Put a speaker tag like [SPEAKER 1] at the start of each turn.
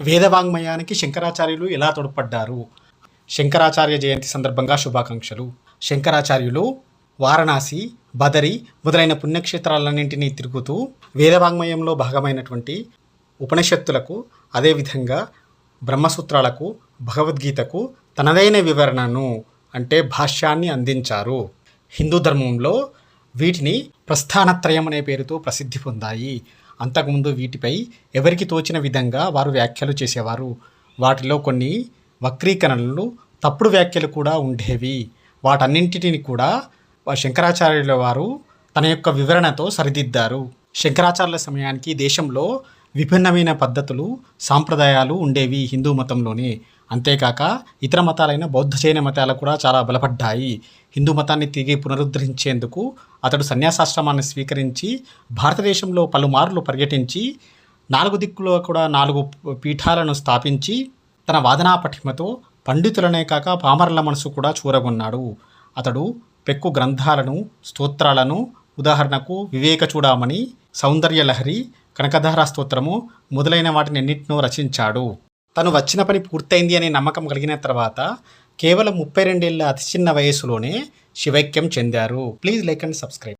[SPEAKER 1] వేదవాంగ్మయానికి శంకరాచార్యులు ఎలా తోడ్పడ్డారు? శంకరాచార్య జయంతి సందర్భంగా శుభాకాంక్షలు. శంకరాచార్యులు వారణాసి బదరి మొదలైన పుణ్యక్షేత్రాలన్నింటినీ తిరుగుతూ వేదవాంగ్మయంలో భాగమైనటువంటి ఉపనిషత్తులకు అదేవిధంగా బ్రహ్మసూత్రాలకు భగవద్గీతకు తనదైన వివరణను అంటే భాష్యాన్ని అందించారు. హిందూ ధర్మంలో వీటిని ప్రస్థానత్రయం అనే పేరుతో ప్రసిద్ధి పొందాయి. అంతకుముందు వీటిపై ఎవరికి తోచిన విధంగా వారు వ్యాఖ్యలు చేసేవారు? వాటిలో కొన్ని వక్రీకరణలు తప్పుడు వ్యాఖ్యలు కూడా ఉండేవి. వాటన్నింటిని కూడా శంకరాచార్యుల వారు తన యొక్క వివరణతో సరిదిద్దారు. శంకరాచార్యుల సమయానికి దేశంలో విభిన్నమైన పద్ధతులు సాంప్రదాయాలు ఉండేవి హిందూ మతంలోనే. అంతేకాక ఇతర మతాలైన బౌద్ధ జైన మతాలు కూడా చాలా బలపడ్డాయి. హిందూ మతాన్ని తిరిగి పునరుద్ధరించేందుకు అతడు సన్యాసాశ్రమాన్ని స్వీకరించి భారతదేశంలో పలుమార్లు పర్యటించి నాలుగు దిక్కులో కూడా నాలుగు పీఠాలను స్థాపించి తన వాదనా పటిమతో పండితులనే కాక పామరుల మనసు కూడా చూరగొన్నాడు. అతడు పెక్కు గ్రంథాలను స్తోత్రాలను ఉదాహరణకు వివేక చూడామణి సౌందర్యలహరి కనకధార స్తోత్రము మొదలైన వాటిని ఎన్నిటినో రచించాడు. తను వచ్చిన పని పూర్తయింది అనే నమ్మకం కలిగిన తర్వాత కేవలం ముప్పై రెండేళ్ళ అతి చిన్న వయసులోనే శివైక్యం చెందారు. Please like and subscribe.